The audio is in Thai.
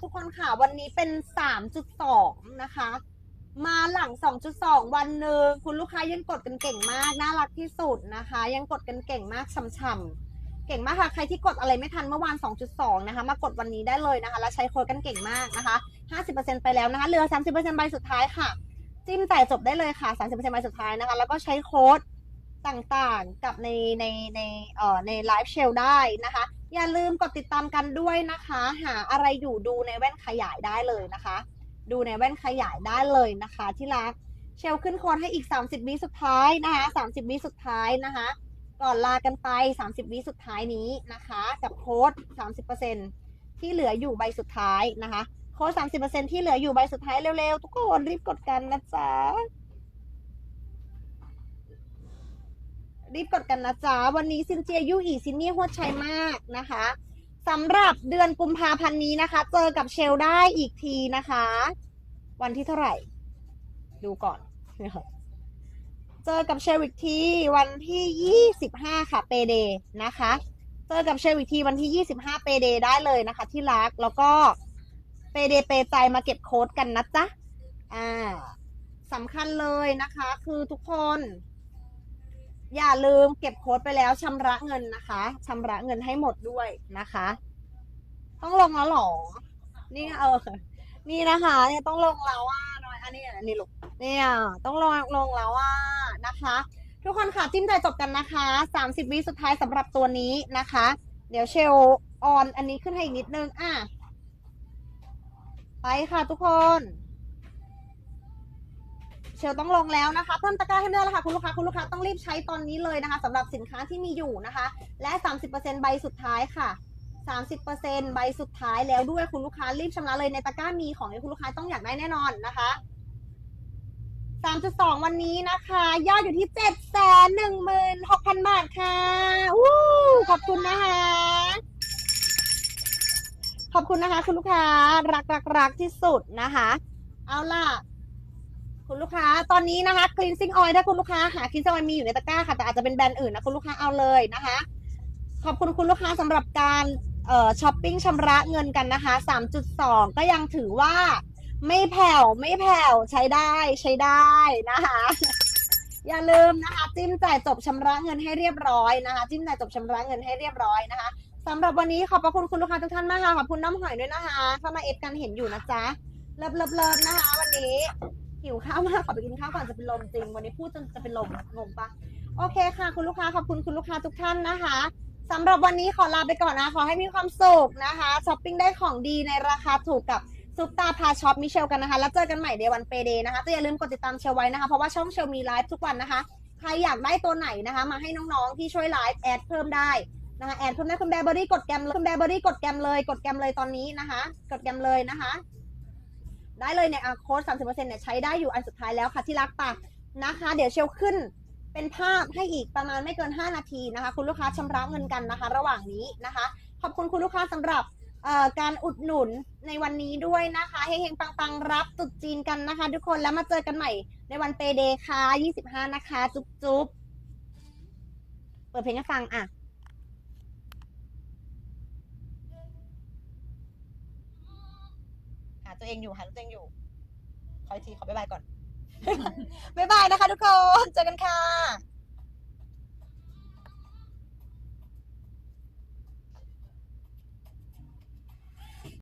ทุกคนค่ะวันนี้เป็น 3.2 นะคะ มาหลัง 2.2 วันหนึ่งคุณลูกค้ายังกดกันเก่งมาก น่ารักที่สุดนะคะ ยังกดกันเก่งมากช่ำๆเก่งมากค่ะ ใครที่กดอะไรไม่ทันเมื่อวาน 2.2 นะคะ มากดวันนี้ได้เลยนะคะ แล้วใช้โค้ดกันเก่งมากนะคะ 50%ไปแล้วนะคะเหลือ 30%ใบสุดท้ายค่ะ จิ้มจ่ายจบได้เลยค่ะ 30%ใบสุดท้ายนะคะ แล้วก็ใช้โค้ด ต่างๆ กับในในในเอ่อในไลฟ์เชลได้นะคะ อย่าลืมกดติดตามกันด้วยนะคะ หาอะไรอยู่ดูในแว่นขยายได้เลยนะคะ ดูในแว่นขยายได้เลยนะคะที่รักเชลขึ้นโค้ดให้อีก 30วิสุดท้ายนะคะ30วิสุดท้ายนะคะ ก่อนลากันไป 30วิสุดท้ายนี้นะคะ กับโค้ด30%ที่เหลืออยู่ใบสุดท้ายนะคะ โค้ด30%ที่เหลืออยู่ใบสุดท้ายเร็วๆ ทุกคนรีบกดกันนะจ๊ะ รีบกดกันนะจ๊ะ วันนี้ซินเจียยู่อีซินนี่หัวชัยมากนะคะสำหรับเดือนกุมภาพันธ์นี้นะคะ เจอกับเชลได้อีกทีนะคะ วันที่เท่าไหร่ ดูก่อน เจอกับเชลอีกทีวันที่ยี่สิบห้าค่ะเปเดนะคะ เจอกับเชลอีกทีวันที่ยี่สิบห้าเปเดได้เลยนะคะ ที่รักแล้วก็เปเดเปใจมาเก็บโค้ดกันนะจ๊ะอ่าสำคัญเลยนะคะ คือทุกคน อย่าลืมเก็บโค้ดไปแล้วชำระเงินนะคะชำระเงินให้หมดด้วยนะคะ ต้องลงแล้วหรอ นี่เออ นี่นะคะเนี่ยต้องลงแล้วว่าน้อยอันนี้อันนี้ลูกเนี่ยต้องลงลงแล้วว่านะคะ ทุกคนค่ะจิ้มใจจบกันนะคะ30วิสุดท้ายสำหรับตัวนี้นะคะ เดี๋ยวเชลออนอันนี้ขึ้นให้อีกนิดนึงอะไปค่ะทุกคน เชลต้องลงแล้วนะคะเพิ่มตะกร้าให้เรื่อยแล้วค่ะคุณลูกค้าคุณลูกค้าต้องรีบใช้ตอนนี้เลยนะคะสำหรับสินค้าที่มีอยู่นะคะ และ 30%ใบสุดท้ายค่ะ 30%ใบสุดท้ายแล้วด้วยคุณลูกค้ารีบชำระเลยในตะกร้ามีของที่คุณลูกค้าต้องอยากได้แน่นอนนะคะ 3.2 วันนี้นะคะ ยอดอยู่ที่ 7 1 6 0 0 0 บาทค่ะวู้ขอบคุณนะคะขอบคุณนะคะ คุณลูกค้ารักรักรักที่สุดนะคะ เอาล่ะ คุณลูกค้าตอนนี้นะคะ cleansing oil ถ้าคุณลูกค้าหา cleansing oil มีอยู่ในตะกร้าค่ะ แต่อาจจะเป็นแบรนด์อื่นนะคุณลูกค้าเอาเลยนะคะ ขอบคุณคุณลูกค้าสำหรับการเอ่อช้อปปิ้งชำระเงินกันนะคะ 3.2 ก็ยังถือว่า ไม่แผ่วไม่แผ่วใช้ได้ใช้ได้นะคะ อย่าลืมนะคะ จิ้มจ่ายจบชำระเงินให้เรียบร้อยนะคะ จิ้มจ่ายจบชำระเงินให้เรียบร้อยนะคะสำหรับวันนี้ขอบพระคุณคุณลูกค้าทุกท่านมากค่ะขอบคุณน้ำหอยด้วยนะคะ เข้ามาเอฟกันเห็นอยู่นะจ๊ะเลิฟเลิฟเลิฟนะคะ วันนี้ หิวข้าวมากขอไปกินข้าวก่อนจะเป็นลมจริง วันนี้พูดจนจะเป็นลมงงปะโอเคค่ะ คุณลูกค้าขอบคุณคุณลูกค้าทุกท่านนะคะสำหรับวันนี้ขอลาไปก่อนนะ ขอให้มีความสุขนะคะช้อปปิ้งได้ของดีในราคาถูกกับซุปตาพาช็อปมิเชลกันนะคะ แล้วเจอกันใหม่เดวันเปเดนะคะแต่อย่าลืมกดติดตามเชลไว้นะคะ เพราะว่าช่องเชลมีไลฟ์ทุกวันนะคะ ใครอยากได้ตัวไหนนะคะ มาให้น้องๆที่ช่วยไลฟ์แอดเพิ่มได้นะคะแอดเพิ่มได้คุณแบร์เบอรี่กดแกมเลยคุณแบร์เบอรี่กดแกมเลย กดแกมเลยตอนนี้นะคะ กดแกมเลยนะคะ ได้เลยเนี่ยโค้ด30%เซ็นต์เนี่ยใช้ได้อยู่อันสุดท้ายแล้วค่ะที่รักปะนะคะ เดี๋ยวเชลขึ้นเป็นภาพให้อีกประมาณไม่เกิน 5 นาทีนะคะ คุณลูกค้าชำระเงินกันนะคะ ระหว่างนี้นะคะ ขอบคุณคุณลูกค้าสำหรับเอ่อการอุดหนุนในวันนี้ด้วยนะคะเฮงๆปังๆ รับตรุษจีนกันนะคะ ทุกคนแล้วมาเจอกันใหม่ในวันเปเดย์ค่ะ25 นะคะ จุ๊บจุ๊บเปิดเพลงให้ฟังอะาตัวเองอยู่หาตัวเองอยู่ขออีกทีขอบ๊ายบายก่อน บ๊ายบายนะคะทุกคน เจอกันค่ะ